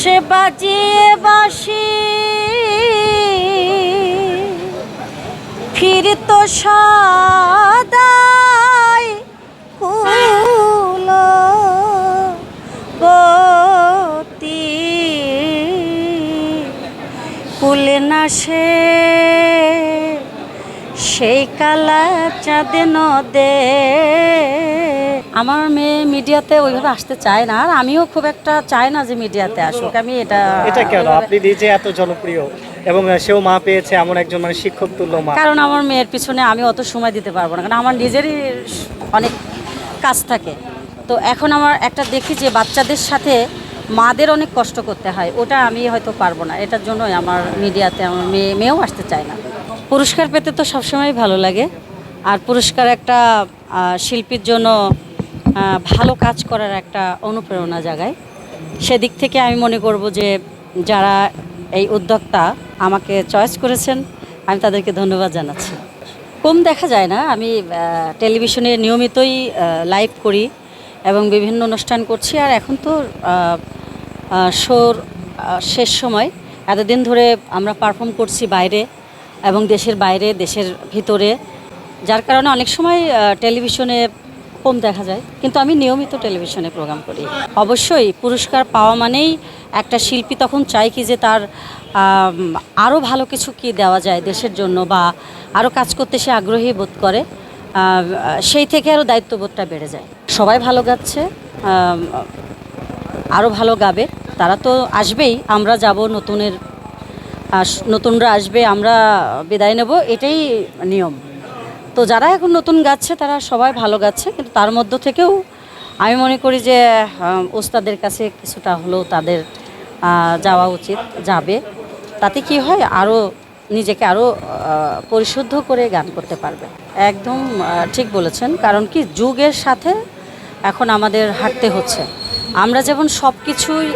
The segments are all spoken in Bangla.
সে বাজিয়ে বাসি ফিরত সদাই কুল বতী কুলে না সে সেই কালা চাঁদ নদে। আমার মেয়ে মিডিয়াতে ওইভাবে আসতে চায় না। আর আমিও খুব একটা চাই না যে মিডিয়াতে আসুক। আমি এটা এটা কেন? আপনি নিজে এত জনপ্রিয় এবং সেও মা পেয়েছে এমন একজন মানে শিক্ষক তুল্য মা। কারণ আমার মেয়ের পিছনে আমি অত সময় দিতে পারব না। কারণ আমার নিজেরই অনেক কাজ থাকে। তো এখন আমার একটা দেখি যে বাচ্চাদের সাথে মাদের অনেক কষ্ট করতে হয়। ওটা আমি হয়তো পারব না। এটার জন্যই আমার মিডিয়াতে আমার মেয়ে মেয়েও আসতে চায় না। পুরস্কার পেতে তো সবসময় ভালো লাগে। আর পুরস্কার একটা শিল্পীর জন্য ভালো কাজ করার একটা অনুপ্রেরণা জাগায়। সেদিক থেকে আমি মনে করব যে, যারা এই উদ্যোক্তা আমাকে চয়েস করেছেন, আমি তাদেরকে ধন্যবাদ জানাচ্ছি। কম দেখা যায় না, আমি টেলিভিশনে নিয়মিতই লাইভ করি এবং বিভিন্ন অনুষ্ঠান করছি। আর এখন তো শোর শেষ সময়। এতদিন ধরে আমরা পারফর্ম করছি বাইরে এবং দেশের বাইরে, দেশের ভিতরে। যার কারণে অনেক সময় টেলিভিশনে কম দেখা যায়। কিন্তু আমি নিয়মিত টেলিভিশনে প্রোগ্রাম করি। অবশ্যই পুরস্কার পাওয়া মানেই একটা শিল্পী তখন চাই কি যে তার আরও ভালো কিছু কি দেওয়া যায় দেশের জন্য বা আরও কাজ করতে সে আগ্রহী বোধ করে সেই থেকে আরও দায়িত্ববোধটা বেড়ে যায়। সবাই ভালো গাচ্ছে আরও ভালো গাবে। তারা তো আসবেই, আমরা যাব নতুনের নতুনরা আসবে, আমরা বিদায় নেব, এটাই নিয়ম। তো যারা এখন নতুন গাচ্ছে, তারা সবাই ভালো গাচ্ছে, কিন্তু তার মধ্য থেকেও আমি মনে করি যে ওস্তাদের কাছে কিছুটা হলেও তাদের যাওয়া উচিত, যাবে। তাতে কি হয় আরও নিজেকে আরও পরিশুদ্ধ করে গান করতে পারবে। একদম ঠিক বলেছেন, কারণ কি যুগের সাথে এখন আমাদের হাঁটতে হচ্ছে। আমরা যেমন সব কিছুই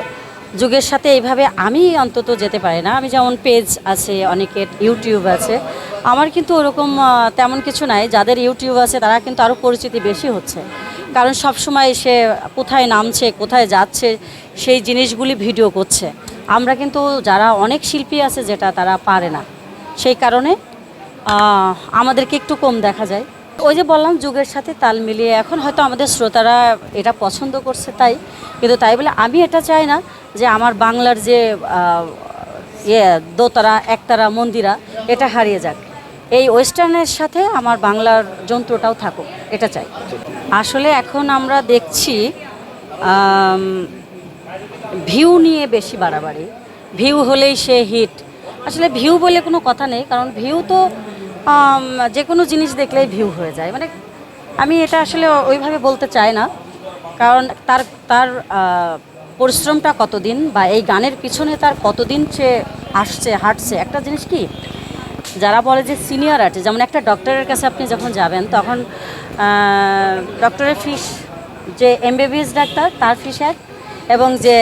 যুগের সাথে এইভাবে আমি অন্তত যেতে পারি না। আমি যেমন পেজ আছে, অনেকের ইউটিউব আছে, আমার কিন্তু ওরকম তেমন কিছু নাই। যাদের ইউটিউব আছে, তারা কিন্তু আরও পরিচিতি বেশি হচ্ছে। কারণ সব সময় সে কোথায় নামছে, কোথায় যাচ্ছে, সেই জিনিসগুলি ভিডিও করছে। আমরা কিন্তু যারা অনেক শিল্পী আছে যেটা, তারা পারে না। সেই কারণে আমাদেরকে একটু কম দেখা যায়। ওই যে বললাম, যুগের সাথে তাল মিলিয়ে এখন হয়তো আমাদের শ্রোতারা এটা পছন্দ করছে তাই। কিন্তু তাই বলে আমি এটা চাই না যে আমার বাংলার যে ইয়ে দোতারা একতারা, মন্দিরা, এটা হারিয়ে যাক। এই ওয়েস্টার্নের সাথে আমার বাংলার যন্ত্রটাও থাকুক, এটা চাই। আসলে এখন আমরা দেখছি ভিউ নিয়ে বেশি বাড়াবাড়ি। ভিউ হলেই সে হিট। আসলে ভিউ বলে কোনো কথা নেই, কারণ ভিউ তো যে কোনো জিনিস দেখলেই ভিউ হয়ে যায়। মানে আমি এটা আসলে ওইভাবে বলতে চাই না। কারণ তার তার পরিশ্রমটা কতদিন বা এই গানের পিছনে তার কতদিন সে আসছে, হাঁটছে? একটা জিনিস কি, যারা বলে যে সিনিয়র আর্টিস্ট যেমন একটা ডক্টরের কাছে আপনি যখন যাবেন, তখন ডক্টরের ফিস যে এমবিবিএস ডাক্তার, তার ফিস এক এবং যে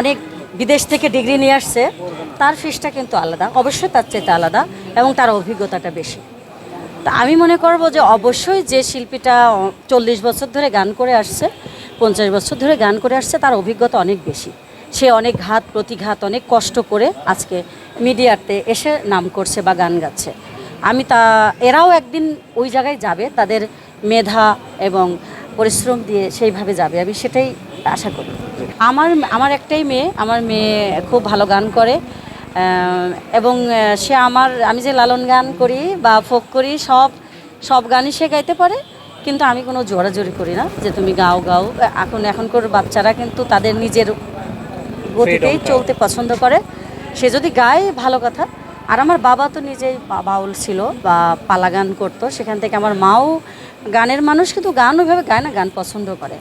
অনেক বিদেশ থেকে ডিগ্রি নিয়ে আসছে, তার ফিসটা কিন্তু আলাদা। অবশ্যই তার চাইতে আলাদা। এবং তার অভিজ্ঞতাটা বেশি। তা আমি মনে করব যে অবশ্যই যে শিল্পীটা চল্লিশ বছর ধরে গান করে আসছে, পঞ্চাশ বছর ধরে গান করে আসছে, তার অভিজ্ঞতা অনেক বেশি। সে অনেক ঘাত, প্রতিঘাত, অনেক কষ্ট করে আজকে মিডিয়াতে এসে নাম করছে বা গান গাচ্ছে। আমি তা, এরাও একদিন ওই জায়গায় যাবে, তাদের মেধা এবং পরিশ্রম দিয়ে সেইভাবে যাবে, আমি সেটাই আশা করি। আমার আমার একটাই মেয়ে, আমার মেয়ে খুব ভালো গান করে এবং সে আমার আমি যে লালন গান করি বা ফোক করি সব সব গানই সে গাইতে পারে কিন্তু আমি কোনো জোরাজোরি করি না যে তুমি গাও গাও। এখন এখনকার বাচ্চারা কিন্তু তাদের নিজের গতিতেই চলতে পছন্দ করে। সে যদি গায় ভালো কথা। আর আমার বাবা তো নিজেই বাউল ছিল বা পালা গান করতো। সেখান থেকে আমার মাও গানের মানুষ কিন্তু গান ওইভাবে গায় না গান পছন্দ করে।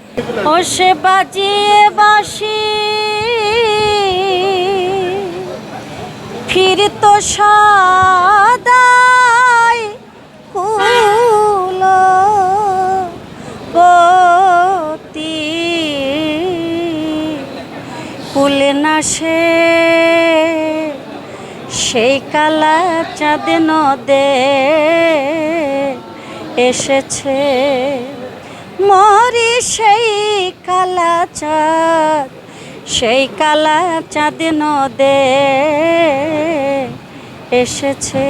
ও সে বাজিয়ে বাসি ফিরত সদাই কুল বতী কুলে না সে সেই কালা চাঁদ নদে এসেছে। মরি সেই কালা চাঁদ সেই কালা চাঁদ নদে এসেছে।